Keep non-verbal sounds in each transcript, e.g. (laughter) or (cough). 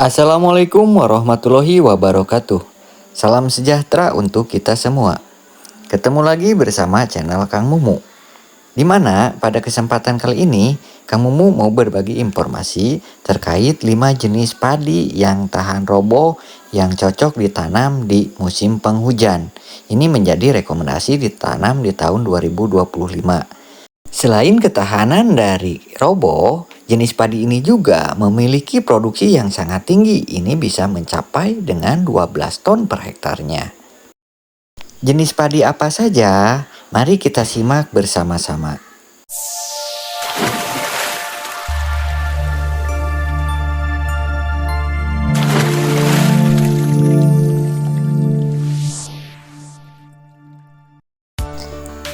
Assalamualaikum warahmatullahi wabarakatuh. Salam sejahtera untuk kita semua. Ketemu lagi bersama channel Kang Mumu. Di mana pada kesempatan kali ini Kang Mumu mau berbagi informasi terkait 5 jenis padi yang tahan roboh yang cocok ditanam di musim penghujan. Ini menjadi rekomendasi ditanam di tahun 2025. Selain ketahanan dari roboh, jenis padi ini juga memiliki produksi yang sangat tinggi. Ini bisa mencapai dengan 12 ton per hektarnya. Jenis padi apa saja? Mari kita simak bersama-sama.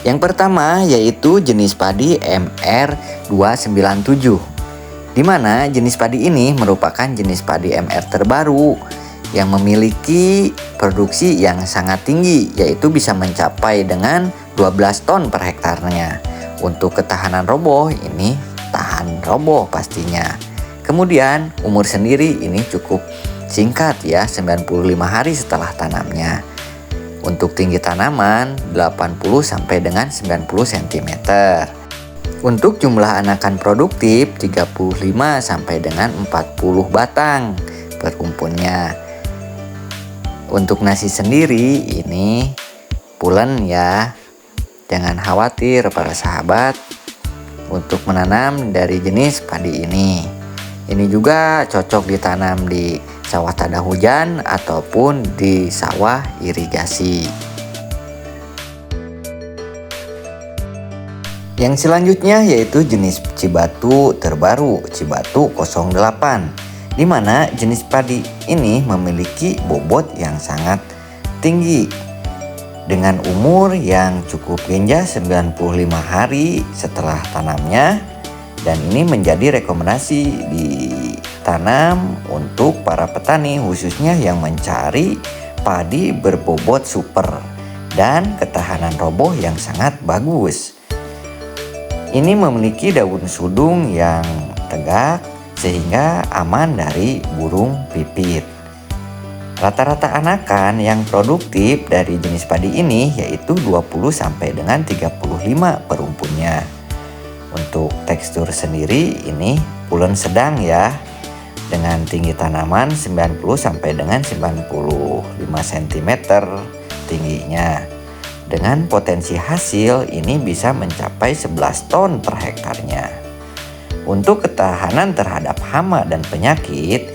Yang pertama yaitu jenis padi MR297 di mana jenis padi ini merupakan jenis padi MR terbaru yang memiliki produksi yang sangat tinggi yaitu bisa mencapai dengan 12 ton per hektarnya. Untuk ketahanan roboh ini tahan roboh pastinya. Kemudian umur sendiri ini cukup singkat ya 95 hari setelah tanamnya. Untuk tinggi tanaman 80 sampai dengan 90 cm. Untuk jumlah anakan produktif 35 sampai dengan 40 batang per umpunnya. Untuk nasi sendiri ini pulen ya. Jangan khawatir para sahabat untuk menanam dari jenis padi ini. Ini juga cocok ditanam di sawah tanda hujan ataupun di sawah irigasi. Yang selanjutnya yaitu jenis cibatu terbaru, cibatu 08, di mana jenis padi ini memiliki bobot yang sangat tinggi dengan umur yang cukup genja 95 hari setelah tanamnya dan ini menjadi rekomendasi di tanam untuk para petani khususnya yang mencari padi berbobot super dan ketahanan roboh yang sangat bagus. Ini memiliki daun sudung yang tegak sehingga aman dari burung pipit. Rata-rata anakan yang produktif dari jenis padi ini yaitu 20 sampai dengan 35 perumpunnya. Untuk tekstur sendiri ini pulen sedang ya dengan tinggi tanaman 90 sampai dengan 95 cm tingginya. Dengan potensi hasil ini bisa mencapai 11 ton per hektarnya. Untuk ketahanan terhadap hama dan penyakit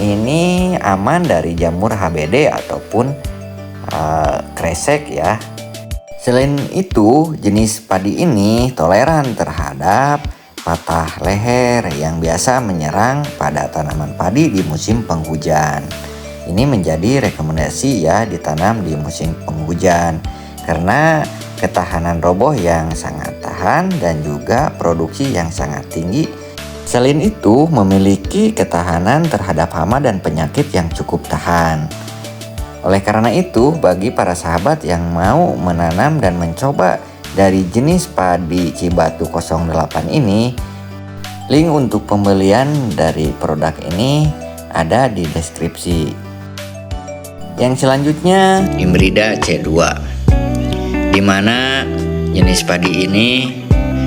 ini aman dari jamur HBD ataupun uh, kresek ya. Selain itu, jenis padi ini toleran terhadap patah leher yang biasa menyerang pada tanaman padi di musim penghujan. Ini menjadi rekomendasi ya ditanam di musim penghujan karena ketahanan roboh yang sangat tahan dan juga produksi yang sangat tinggi. Selain itu memiliki ketahanan terhadap hama dan penyakit yang cukup tahan. Oleh karena itu, bagi para sahabat yang mau menanam dan mencoba dari jenis padi Cibatu 08 ini, link untuk pembelian dari produk ini ada di deskripsi. Yang selanjutnya Imbrida C2 di mana jenis padi ini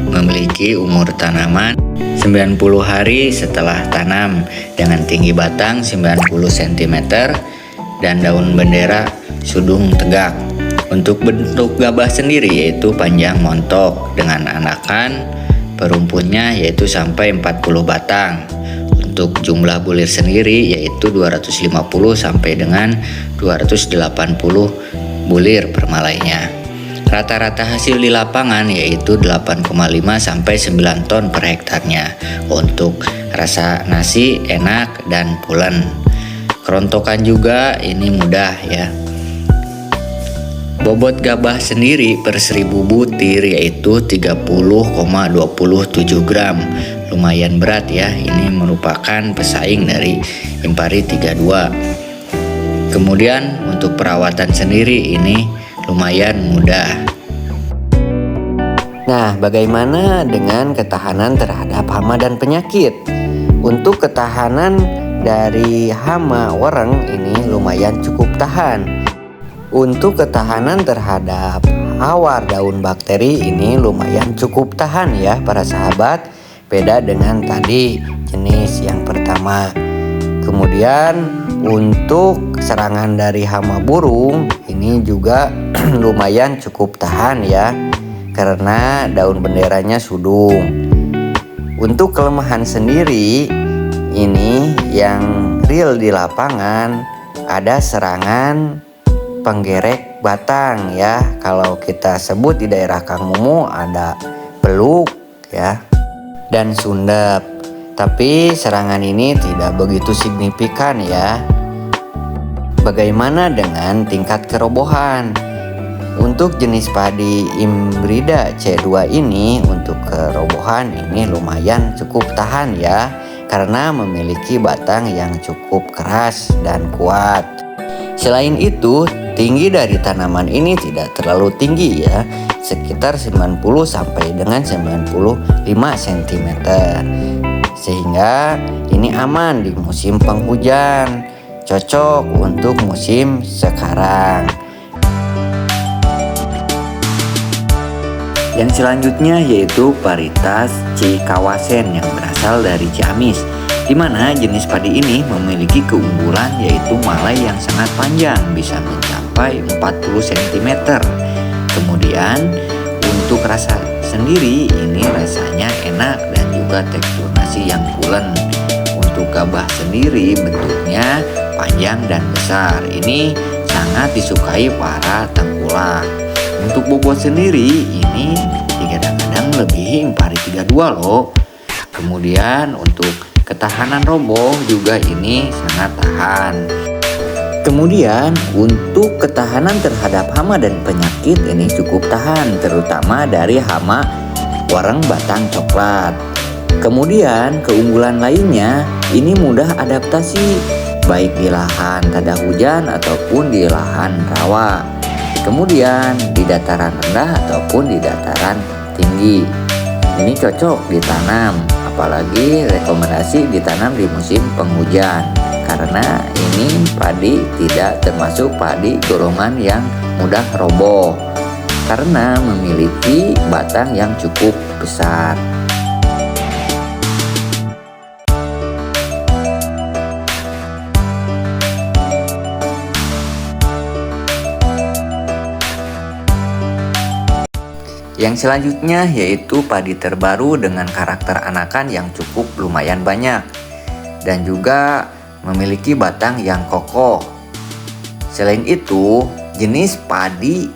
memiliki umur tanaman 90 hari setelah tanam dengan tinggi batang 90 cm dan daun bendera sudung tegak untuk bentuk gabah sendiri yaitu panjang montok dengan anakan perumpunnya yaitu sampai 40 batang. Untuk jumlah bulir sendiri yaitu 250 sampai dengan 280 bulir per malainya. Rata-rata hasil di lapangan yaitu 8,5 sampai 9 ton per hektarnya. Untuk rasa nasi enak dan pulen. Kerontokan juga ini mudah ya Bobot gabah sendiri per 1000 butir yaitu 30,27 gram. Lumayan berat ya, ini merupakan pesaing dari Impari 32. Kemudian untuk perawatan sendiri ini lumayan mudah. Nah, bagaimana dengan ketahanan terhadap hama dan penyakit? Untuk ketahanan dari hama wereng ini lumayan cukup tahan. Untuk ketahanan terhadap hawar daun bakteri ini lumayan cukup tahan ya para sahabat. Beda dengan tadi jenis yang pertama. Kemudian untuk serangan dari hama burung ini juga (clears throat) lumayan cukup tahan ya karena daun benderanya sudung. Untuk kelemahan sendiri ini yang real di lapangan ada serangan penggerek batang ya. Kalau kita sebut di daerah Kang Mumu ada peluk ya dan sundep. Tapi serangan ini tidak begitu signifikan ya. Bagaimana dengan tingkat kerobohan? Untuk jenis padi Imbrida C2 ini untuk kerobohan ini lumayan cukup tahan ya karena memiliki batang yang cukup keras dan kuat. Selain itu, Tinggi dari tanaman ini tidak terlalu tinggi ya, sekitar 90 sampai dengan 95 cm. Sehingga ini aman di musim penghujan, cocok untuk musim sekarang. Yang selanjutnya yaitu paritas Cikawasen yang berasal dari Ciamis di mana jenis padi ini memiliki keunggulan yaitu malai yang sangat panjang bisa mencapai 40 cm. Kemudian untuk rasa sendiri ini rasanya enak dan juga tekstur nasi yang pulen. Untuk gabah sendiri bentuknya panjang dan besar. Ini sangat disukai para tengkulak. Untuk bobot sendiri ini kadang-kadang lebih impari 32 loh. Kemudian untuk Ketahanan roboh juga ini sangat tahan. Kemudian untuk ketahanan terhadap hama dan penyakit ini cukup tahan terutama dari hama warang batang coklat. Kemudian keunggulan lainnya ini mudah adaptasi baik di lahan tada hujan ataupun di lahan rawa. Kemudian di dataran rendah ataupun di dataran tinggi. Ini cocok ditanam apalagi rekomendasi ditanam di musim penghujan karena ini padi tidak termasuk padi golongan yang mudah roboh karena memiliki batang yang cukup besar. Yang selanjutnya yaitu padi terbaru dengan karakter anakan yang cukup lumayan banyak dan juga memiliki batang yang kokoh. Selain itu, jenis padi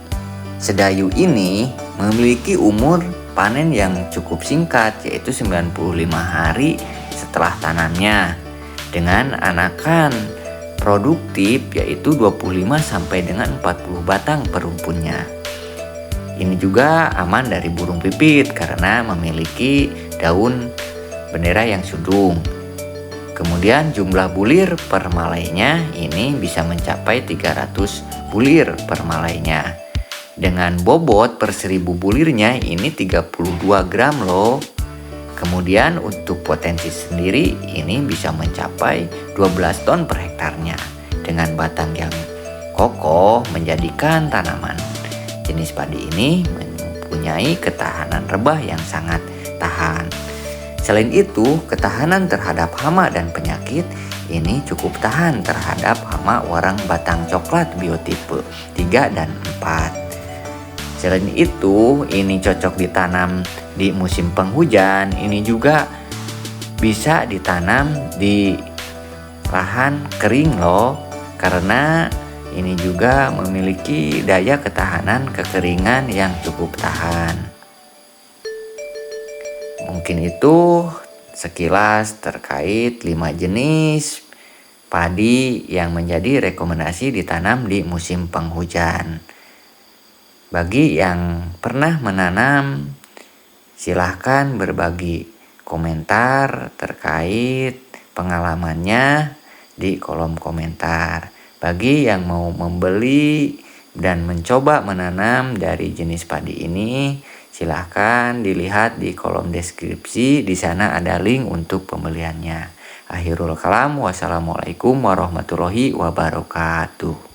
sedayu ini memiliki umur panen yang cukup singkat yaitu 95 hari setelah tanamnya dengan anakan produktif yaitu 25 sampai dengan 40 batang per rumpunnya. Ini juga aman dari burung pipit karena memiliki daun bendera yang sudung. Kemudian jumlah bulir per malainya ini bisa mencapai 300 bulir per malainya. Dengan bobot per 1000 bulirnya ini 32 gram loh. Kemudian untuk potensi sendiri ini bisa mencapai 12 ton per hektarnya. Dengan batang yang kokoh menjadikan tanaman Jenis padi ini mempunyai ketahanan rebah yang sangat tahan. Selain itu, ketahanan terhadap hama dan penyakit ini cukup tahan terhadap hama warang batang coklat biotipe 3 dan 4. Selain itu, ini cocok ditanam di musim penghujan. Ini juga bisa ditanam di lahan kering loh karena ini juga memiliki daya ketahanan kekeringan yang cukup tahan. Mungkin itu sekilas terkait 5 jenis padi yang menjadi rekomendasi ditanam di musim penghujan. Bagi yang pernah menanam, silahkan berbagi komentar terkait pengalamannya di kolom komentar. Bagi yang mau membeli dan mencoba menanam dari jenis padi ini, silahkan dilihat di kolom deskripsi. Di sana ada link untuk pembeliannya. Akhirul kalam wassalamualaikum warahmatullahi wabarakatuh.